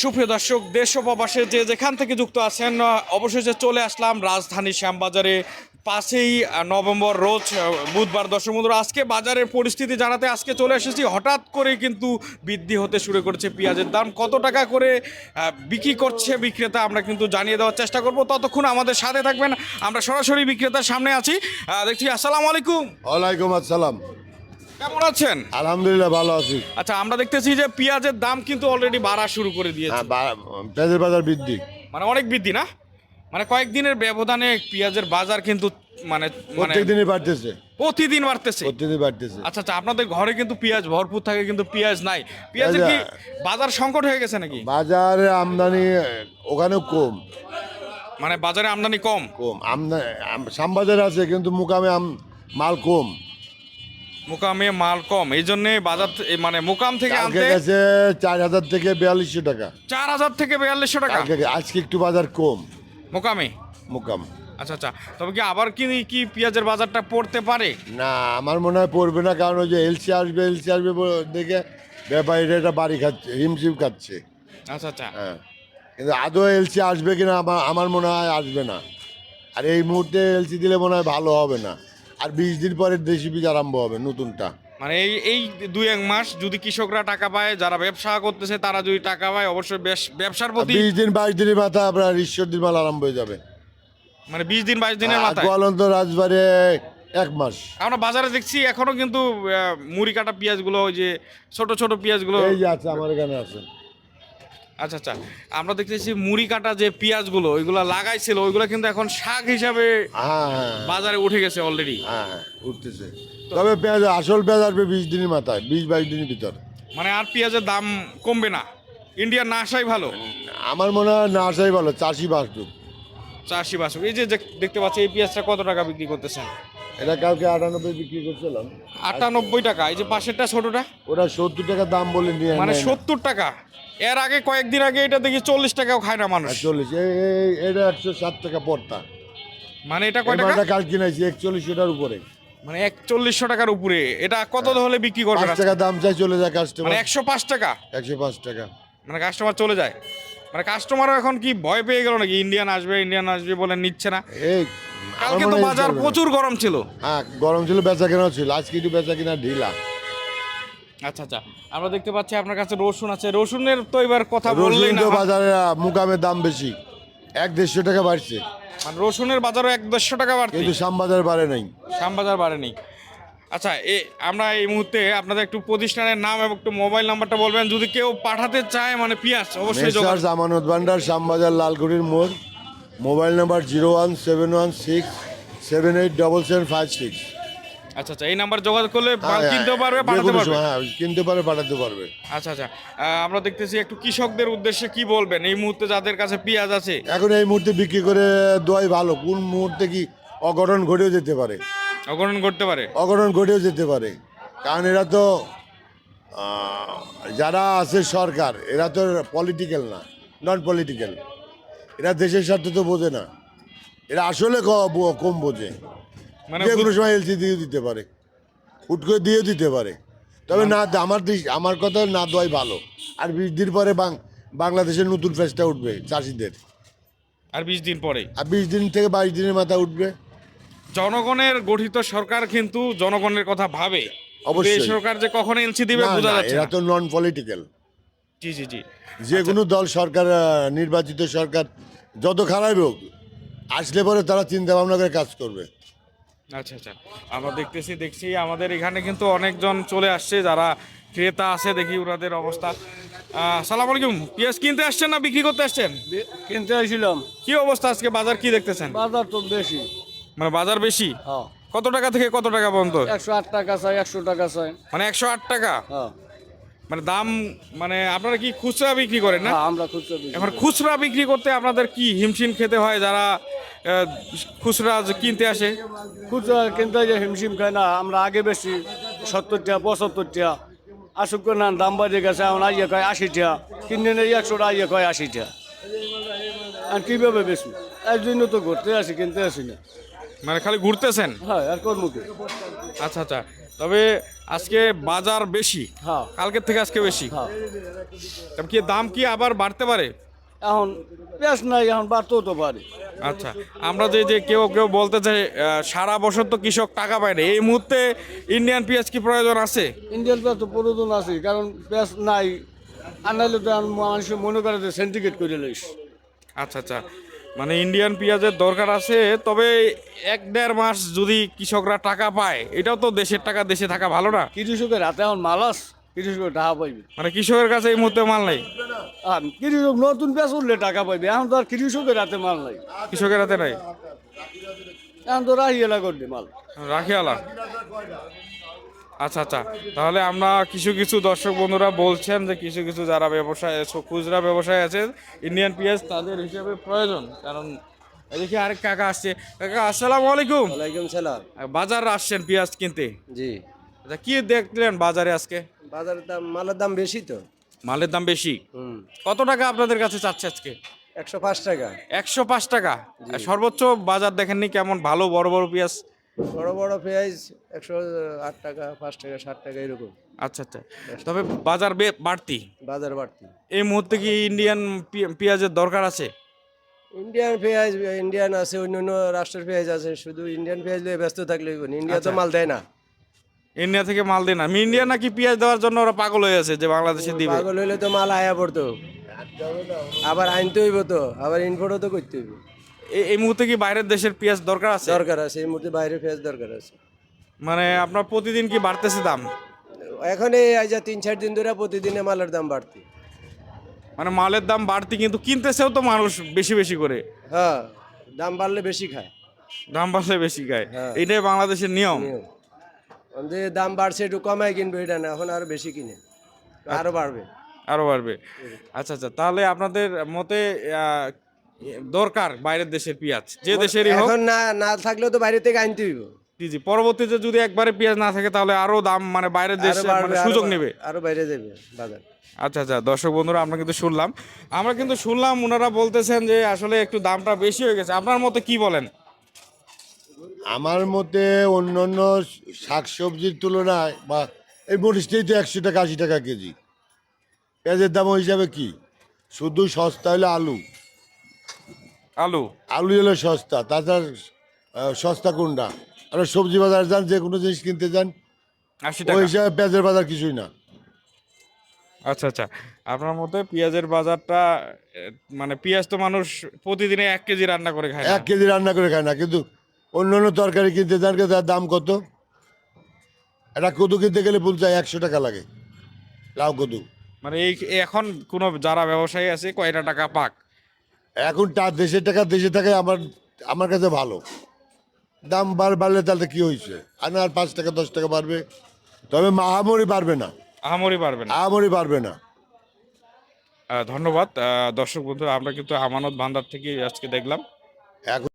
সুপ্রিয় দর্শক, দেশ ও প্রবাসে যে যেখান থেকে যুক্ত আছেন অবশেষে চলে আসলাম রাজধানী শ্যামবাজারে। পাশেই নভেম্বর রোজ বুধবার দর্শক বন্ধুরা আজকে বাজারের পরিস্থিতি জানাতে আজকে চলে এসেছি। হঠাৎ করে কিন্তু বৃদ্ধি হতে শুরু করেছে পেঁয়াজের দাম। কত টাকা করে বিক্রি করছে বিক্রেতা আমরা কিন্তু জানিয়ে দেওয়ার চেষ্টা করব। ততক্ষণ আমাদের সাথে থাকবেন। আমরা সরাসরি বিক্রেতার সামনে আছি। দেখছি, আসসালামু আলাইকুম। ওয়ালাইকুম আসসালাম। কেমন আছেন? আলহামদুলিল্লাহ ভালো আছি। আচ্ছা আমরা দেখতেছি যে পেঁয়াজের দাম কিন্তু অলরেডি বাড়া শুরু করে দিয়েছে। হ্যাঁ বা- পেঁয়াজের বাজার বৃদ্ধি। মানে অনেক বৃদ্ধি না? মানে কয়েকদিনের ব্যবধানে পেঁয়াজের বাজার কিন্তু মানে মানে প্রত্যেক দিনই বাড়তেছে। প্রতিদিন বাড়তেছে। প্রত্যেকদিন বাড়তেছে। আচ্ছা আচ্ছা আপনাদের ঘরে কিন্তু পেঁয়াজ ভরপুর থাকে কিন্তু পেঁয়াজ নাই। পেঁয়াজের কি পেঁয়াজ- বাজার সংকট হয়ে গেছে নাকি? বাজারে আমদানি ওখানেও কম। মানে বাজারে আমদানি কম? কম। আমদানি শ্যামবাজারে আছে কিন্তু মুকামে আম- মাল কম। মোকামে মাল কম। এই জন্য বাজার মানে মোকাম থেকে আনতে গেছে চার হাজার থেকে বিয়াল্লিশশো টাকা। চার হাজার থেকে বিয়াল্লিশশো টাকা? আজকে একটু বাজার কম। মোকামে? মুকাম। আচ্ছা আচ্ছা। তবে কি আবার কি কি পেঁয়াজের বাজারটা পড়তে পারে? না আমার মনে হয় পড়বে না কারণ ওই যে এলসি আসবে এলসি আসবে দেখে ব্যাপারীরা এটা বাড়ি খাচ্ছে হিমশিম খাচ্ছে। আচ্ছা আচ্ছা। হ্যাঁ। কিন্তু আদৌ এলসি আসবে কিনা আমার আমার মনে হয় আসবে না। আর এই মুহূর্তে এলসি দিলে মনে হয় ভালো হবে না। আর বিশ দিন পরে দেশি বীজ আরম্ভ হবে নতুনটা। মানে এই এই দুই এক মাস যদি কৃষকরা টাকা পায় যারা ব্যবসা করতেছে তারা যদি টাকা পায় অবশ্যই বেশ ব্যবসার প্রতি বিশ দিন বাইশ দিনের মাথা আপনার ঈশ্বর দিন মাল আরম্ভ হয়ে যাবে। মানে বিশ দিন বাইশ দিনের মাথায়? গোয়ালন্দ রাজবাড়ি এক মাস। আমরা বাজারে দেখছি এখনও কিন্তু মুড়ি কাটা পেঁয়াজগুলো ওই যে ছোট ছোট পেঁয়াজগুলো এই যে আছে আমার এখানে আছে। আচ্ছা আচ্ছা। আমরা দেখতেছি মুড়ি কাটা যে পেঁয়াজগুলো ওইগুলো লাগাইছিল ওইগুলো কিন্তু এখন শাক হিসাবে হ্যাঁ। বাজারে উঠে গেছে অলরেডি হ্যাঁ উঠতেছে। তবে পেঁয়াজ আসল পেঁয়াজ আসবে বিশ দিনের মাথায় বিশ বাইশ দিনের ভিতর। মানে আর পেঁয়াজের দাম কমবে না। ইন্ডিয়ার না আসাই ভালো। আমার মনে হয় না আসাই ভালো চাষি বাসুক চাষি বাসক এই যে যে- দেখতে পাচ্ছি এই পেঁয়াজটা কত টাকা বিক্রি করতেছেন? এটা কালকে আটানব্বই বিক্রি করছিলাম। আটানব্বই টাকা এই যে পাশেরটা ছোটটা? ওরা সত্তর টাকা দাম বলে নিয়ে মানে সত্তর টাকা। এর আগে কয়েকদিন আগে এটা দেখি চল্লিশ টাকাও খায় না মানুষ। চল্লিশ এটা একশো ষাট টাকা পড়তা। মানে এটা কয় টাকা? কাল কিনাইছি একচল্লিশ টাকার উপরে। মানে একচল্লিশশো টাকার উপরে। এটা কত হলে বিক্রি করবেন পাঁচ টাকা দাম চাই চলে যায় কাস্টমার মানে একশো পাঁচ টাকা? একশো পাঁচ টাকা। মানে কাস্টমার চলে যায়। মানে কাস্টমারও এখন কি ভয় পেয়ে গেল নাকি? ইন্ডিয়ান আসবে ইন্ডিয়ান আসবে বলে নিচ্ছে না। এই কালকে তো বাজার প্রচুর গরম ছিল। হ্যাঁ গরম ছিল বেচা কেনাও ছিল। আজকে একটু বেচা কিনা ঢিলা। আচ্ছা আচ্ছা। আমরা দেখতে পাচ্ছি আপনার কাছে রসুন আছে। রসুনের তো এবার কথা বললেই রসুন না তো বাজারে মুকামের দাম বেশি। এক দেড়শো টাকা বাড়ছে। মানে রসুনের বাজারও এক দেড়শো টাকা বাড়তি কিন্তু শ্যামবাজার বাড়ে নাই। শ্যামবাজার বাড়েনি আচ্ছা এ আমরা এই মুহূর্তে আপনাদের একটু প্রতিষ্ঠানের নাম এবং একটু মোবাইল নাম্বারটা বলবেন। যদি কেউ পাঠাতে চায় মানে পিয়াস অবশ্যই যোগাযোগ মেসার্স আমানত ভান্ডার শ্যামবাজার লালগুড়ির মোড়। Mobile number zero one seven one six seven eight double seven five six. আচ্ছা আচ্ছা এই নাম্বার যোগাযোগ করলে মাল কিনতে পারবে পাঠাতে পারবে? হ্যাঁ কিনতে পারবে পাঠাতে পারবে। আচ্ছা আচ্ছা আমরা দেখতেছি একটু কৃষকদের উদ্দেশ্যে কি বলবেন? এই মুহূর্তে যাদের কাছে পেঁয়াজ আছে। এখন এই মুহূর্তে বিক্রি করে দোয়াই ভালো। কোন মুহূর্তে কি অঘটন ঘটেও যেতে পারে? অগ্রহণ করতে পারে। অঘটন ঘটেও যেতে পারে। কারণ এরা তো যারা আছে সরকার এরা তো পলিটিক্যাল না নন পলিটিক্যাল এরা দেশের স্বার্থ তো বোঝে না। এরা আসলে কম বোঝে। মানে যে কোনো সময় এলসি দিয়ে দিতে পারে। হুট করে দিয়েও দিতে পারে। তবে না আমার দেশ- আমার কথা না দেওয়াই ভালো। আর বিশ দিন পরে বাং- বাংলাদেশের নতুন ফেসটা উঠবে চাষিদের। আর বিশ দিন পরে। আর বিশ দিন থেকে বাইশ দিনের মাথা উঠবে। জনগণের গঠিত সরকার কিন্তু জনগণের কথা ভাবে। অবশ্যই। এই সরকার যে কখন এলসি দিবে বোঝা যাচ্ছে এরা তো নন পলিটিক্যাল জি জি জি। যে কোনো দল সরকার নির্বাচিত সরকার যত খারাপ হোক আসলে পরে তারা চিন্তা ভাবনা করে কাজ করবে। আচ্ছা আচ্ছা। আমরা দেখতেছি দেখছি আমাদের এখানে কিন্তু অনেকজন চলে আসছে যারা ক্রেতা আছে দেখি ওনাদের অবস্থা। সালাম আলাইকুম। পেঁয়াজ কিনতে আসছেন না বিক্রি করতে আসছেন? কিনতে আসছিলাম। কি অবস্থা আজকে? বাজার কি দেখতেছেন? বাজার তো বেশি। মানে বাজার বেশি? হ্যাঁ। কত টাকা থেকে কত টাকা পর্যন্ত? একশো আট টাকা চাই একশো টাকা চাই। মানে একশো আট টাকা? হ্যাঁ। মানে দাম মানে আপনারা কি খুচরা বিক্রি করেন না? হ্যাঁ, আমরা খুচরা এখন খুচরা বিক্রি করতে আপনাদের কি হিমশিম খেতে হয়? যারা খুচরা কিনতে আসে? খুচরা কিনতে যে হিমশিম খায় না আমরা আগে বেশি সত্তর টাকা পঁচাত্তর টাকা। আসুক না দাম বাড়িয়ে গেছে এখন আইয়ে কয় আশি টাকা। কিনে নেই একশো টাকা আইয়ে কয় আশি টাকা। আর কীভাবে বেশি এর জন্য তো ঘুরতে আসি কিনতে আসি না। মানে খালি ঘুরতেছেন? হ্যাঁ আর কর্ম কি? আচ্ছা আচ্ছা। তবে আজকে বাজার বেশি হ্যাঁ। কালকের থেকে আজকে বেশি। হ্যাঁ। কি দাম কি আবার বাড়তে পারে? এখন পেঁয়াজ নাই এখন বাড়তেও তো পারে। আচ্ছা আমরা যে যে কেউ কেউ বলতে চাই আহ, সারা বছর তো কৃষক টাকা পায় না এই মুহূর্তে ইন্ডিয়ান পেঁয়াজ কি প্রয়োজন আছে? ইন্ডিয়ান পেঁয়াজ তো প্রয়োজন আছে কারণ পেঁয়াজ নাই। আর নাইলে তো এখন মানুষ মনে করে যে সেন্টিকেট করে লইস। আচ্ছা আচ্ছা মানে ইন্ডিয়ান পেঁয়াজের দরকার আছে তবে এক দেড় মাস যদি কৃষকরা টাকা পায় এটাও তো দেশের টাকা দেশে থাকা ভালো না? কৃষকের হাতে এখন মালাস কৃষকের টাকা পাইবে। মানে কৃষকের কাছে এই মুহূর্তে মাল নেই? কৃষক নতুন পেঁয়াজ উঠলে টাকা পাইবে। এখন তো আর কৃষকের হাতে মাল নাই। কৃষকের হাতে নাই? এখন তো রাহি এলা করবে মাল। রাখিয়ালা আচ্ছা আচ্ছা। তাহলে আমরা কিছু কিছু দর্শক বন্ধুরা বলছেন যে কিছু কিছু যারা ব্যবসায় খুচরা ব্যবসায় আছে ইন্ডিয়ান পেঁয়াজ তাদের হিসাবে প্রয়োজন। কারণ এদিকে আরেক কাকা আসছে। কাকা আসসালামু আলাইকুম। ওয়ালাইকুম সালাম। বাজার আসছেন পেঁয়াজ কিনতে? জি। আচ্ছা কি দেখলেন বাজারে আজকে? বাজারের দাম মালের দাম বেশি তো। মালের দাম বেশি? কত টাকা আপনাদের কাছে চাচ্ছে আজকে? একশো পাঁচ টাকা। একশো পাঁচ টাকা? সর্বোচ্চ বাজার দেখেননি কেমন? ভালো বড় বড় পেঁয়াজ? বড় বড় পেঁয়াজ একশো আট টাকা পাঁচ টাকা ষাট টাকা এরকম। আচ্ছা আচ্ছা। তবে বাজার বাড়তি? বাজার বাড়তি। এই মুহূর্তে কি ইন্ডিয়ান পেঁয়াজের দরকার আছে? ইন্ডিয়ান পেঁয়াজ ইন্ডিয়ান আছে অন্য অন্য রাষ্ট্রের পেঁয়াজ আছে। শুধু ইন্ডিয়ান পেঁয়াজ নিয়ে ব্যস্ত থাকলে। ইন্ডিয়া তো মাল দেয় না। ইন্ডিয়া থেকে মাল দিন আমি ইন্ডিয়া নাকি পেঁয়াজ দেওয়ার জন্য ওরা পাগল হয়ে আছে যে বাংলাদেশে দিবে। পাগল হইলে তো মাল আয়া পড়তো। আবার আনতে হইব তো আবার ইনপোর্টও তো করতে হইব। এই মুহূর্তে কি বাইরের দেশের পেঁয়াজ দরকার আছে? দরকার আছে এই মুহূর্তে বাইরের পেঁয়াজ দরকার আছে। মানে আপনার প্রতিদিন কি বাড়তেছে দাম? এখন এই আজ তিন চার দিন ধরে প্রতিদিনে মালের দাম বাড়তি। মানে মালের দাম বাড়তি কিন্তু কিনতেছেও তো মানুষ বেশি বেশি করে। হ্যাঁ দাম বাড়লে বেশি খায়। দাম বাড়লে বেশি খায়। হ্যাঁ। এটাই বাংলাদেশের নিয়ম। যে দাম বাড়ছে একটু কমাই কিনবে এটা না এখন আরও বেশি কিনে। আরও বাড়বে। আরও বাড়বে। আচ্ছা আচ্ছা তাহলে আপনাদের মতে আহ, দরকার বাইরের দেশের পেঁয়াজ? যে দেশেরই হোক। এখন না না থাকলেও তো বাইরে থেকে আনতে হইব। জি জি পরবর্তীতে যদি একবারে পেঁয়াজ না থাকে তাহলে আরও দাম মানে বাইরের দেশে আরও বাড়বে মানে আরও সুযোগ নেবে। আরও বাইরে যাবে বাজার। আচ্ছা আচ্ছা দর্শক বন্ধুরা আমরা কিন্তু শুনলাম। আমরা কিন্তু শুনলাম ওনারা বলতেছেন যে আসলে একটু দামটা বেশি হয়ে গেছে। আপনার মতে কি বলেন? আমার মতে অন্য অন্য শাক সবজির তুলনায় বা এই মরিচটাই তো একশো টাকা আশি টাকা কেজি। পেঁয়াজের দাম ওই হিসাবে কি? শুধু সস্তা হলো আলু। আলু? আলু হলো সস্তা তাছাড়া সস্তা কোনটা? আর সবজি বাজার যান যে কোনো জিনিস কিনতে যান ওই টাকা। হিসাবে পেঁয়াজের বাজার কিছুই না। আচ্ছা আচ্ছা। আপনার মতে পেঁয়াজের বাজারটা মানে পেঁয়াজ তো মানুষ প্রতিদিনে এক কেজি রান্না করে খায় এক কেজি রান্না করে খায় না কিন্তু অন্য অন্য তরকারি কিনতে যান তার দাম কত? একটা কদু কিনতে গেলে পঞ্চাশ একশো টাকা লাগে। লাউ কদু। মানে এই এখন কোনো যারা ব্যবসায়ী আছে কয়টা টাকা পাক? এখন তার দেশের টাকা দেশে থাকে আমার আমার কাছে ভালো। দাম বার বাড়লে তাহলে কি হয়েছে? না আর পাঁচ টাকা দশ টাকা বাড়বে। তবে মাহামরি বাড়বে না। আহামরি বাড়বে না। আহামরি বাড়বে না। ধন্যবাদ। দর্শক বন্ধু আমরা কিন্তু আমানত ভান্ডার থেকে আজকে দেখলাম। এখন